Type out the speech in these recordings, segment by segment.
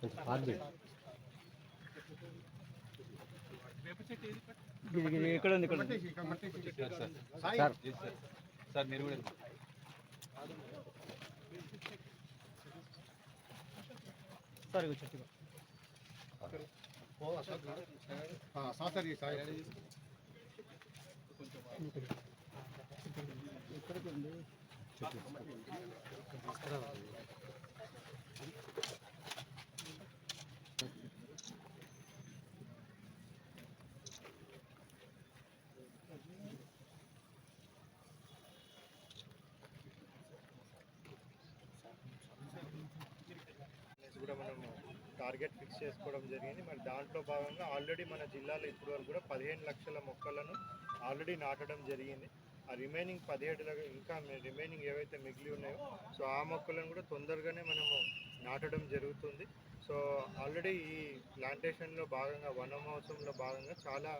కొంచెం పాత్ చేయి. ఇక్కడ ఉంది ఇక్కడ ఉంది సార్ సార్ మీరు కూడా సార్ ఇగో చెట్టు ఇగో. కూడా మనం టార్గెట్ ఫిక్స్ చేసుకోవడం జరిగింది. మరి దాంట్లో భాగంగా ఆల్రెడీ మన జిల్లాలో ఇప్పటి వరకు కూడా పదిహేను లక్షల మొక్కలను ఆల్రెడీ నాటడం జరిగింది. ఆ రిమైనింగ్ పదిహేడు ఇంకా రిమైనింగ్ ఏవైతే మిగిలి ఉన్నాయో సో ఆ మొక్కలను కూడా తొందరగానే మనము నాటడం జరుగుతుంది. సో ఆల్రెడీ ఈ ప్లాంటేషన్లో భాగంగా వన మహోత్సవంలో భాగంగా చాలా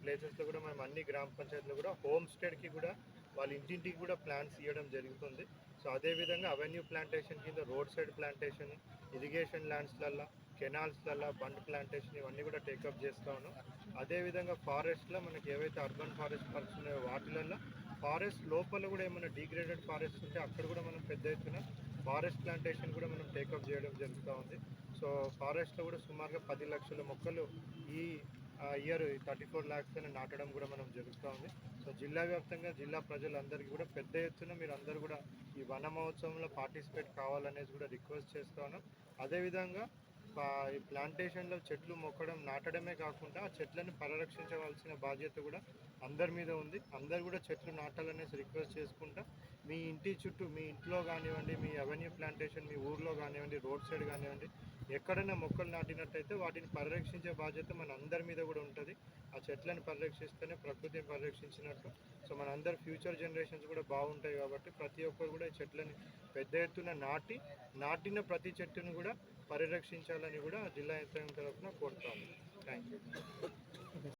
ప్లేసెస్లో కూడా మనం అన్ని గ్రామ పంచాయతీలో కూడా హోమ్ స్టేడ్కి కూడా వాళ్ళ ఇంటింటికి కూడా ప్లాంట్స్ ఇవ్వడం జరుగుతుంది. సో అదేవిధంగా అవెన్యూ ప్లాంటేషన్ కింద రోడ్ సైడ్ ప్లాంటేషన్ ఇరిగేషన్ ల్యాండ్స్లల్లో కెనాల్స్లల్లో బండ్ ప్లాంటేషన్ ఇవన్నీ కూడా టేకప్ చేస్తా ఉన్నాం. అదేవిధంగా ఫారెస్ట్లో మనకి ఏవైతే అర్బన్ ఫారెస్ట్ పార్క్స్ ఉన్నాయో వాటిలల్లో ఫారెస్ట్ లోపల కూడా ఏమైనా డిగ్రేడెడ్ ఫారెస్ట్ ఉంటే అక్కడ కూడా మనం పెద్ద ఎత్తున ఫారెస్ట్ ప్లాంటేషన్ కూడా మనం టేకప్ చేయడం జరుగుతూ ఉంది. సో ఫారెస్ట్లో కూడా సుమారుగా పది లక్షల మొక్కలు ఈ ఇయర్ థర్టీ ఫోర్ ల్యాక్స్ అని నాటడం కూడా మనం జరుగుతూ ఉంది. సో జిల్లా వ్యాప్తంగా జిల్లా ప్రజలందరికీ కూడా పెద్ద ఎత్తున మీరు అందరూ కూడా ఈ వన మహోత్సవంలో పార్టిసిపేట్ కావాలనేది కూడా రిక్వెస్ట్ చేస్తాను అదేవిధంగా ఈ ప్లాంటేషన్లో చెట్లు మొక్కడం నాటడమే కాకుండా ఆ చెట్లను పరిరక్షించవలసిన బాధ్యత కూడా అందరి మీద ఉంది. అందరు కూడా చెట్లు నాటాలనేసి రిక్వెస్ట్ చేసుకుంటా మీ ఇంటి చుట్టూ మీ ఇంట్లో కానివ్వండి మీ అవెన్యూ ప్లాంటేషన్ మీ ఊర్లో కానివ్వండి రోడ్ సైడ్ కానివ్వండి ఎక్కడైనా మొక్కలు నాటినట్టయితే వాటిని పరిరక్షించే బాధ్యత మన అందరి మీద కూడా ఉంటుంది. ఆ చెట్లను పరిరక్షిస్తేనే ప్రకృతిని పరిరక్షించినట్టు. సో మన అందరి ఫ్యూచర్ జనరేషన్స్ కూడా బాగుంటాయి కాబట్టి ప్రతి ఒక్కరు కూడా ఈ చెట్లని పెద్ద ఎత్తున నాటి నాటిన ప్రతి చెట్టును కూడా పరిరక్షించాలని కూడా జిల్లా యంత్రాంగం తరఫున కోరుతాము. Thank you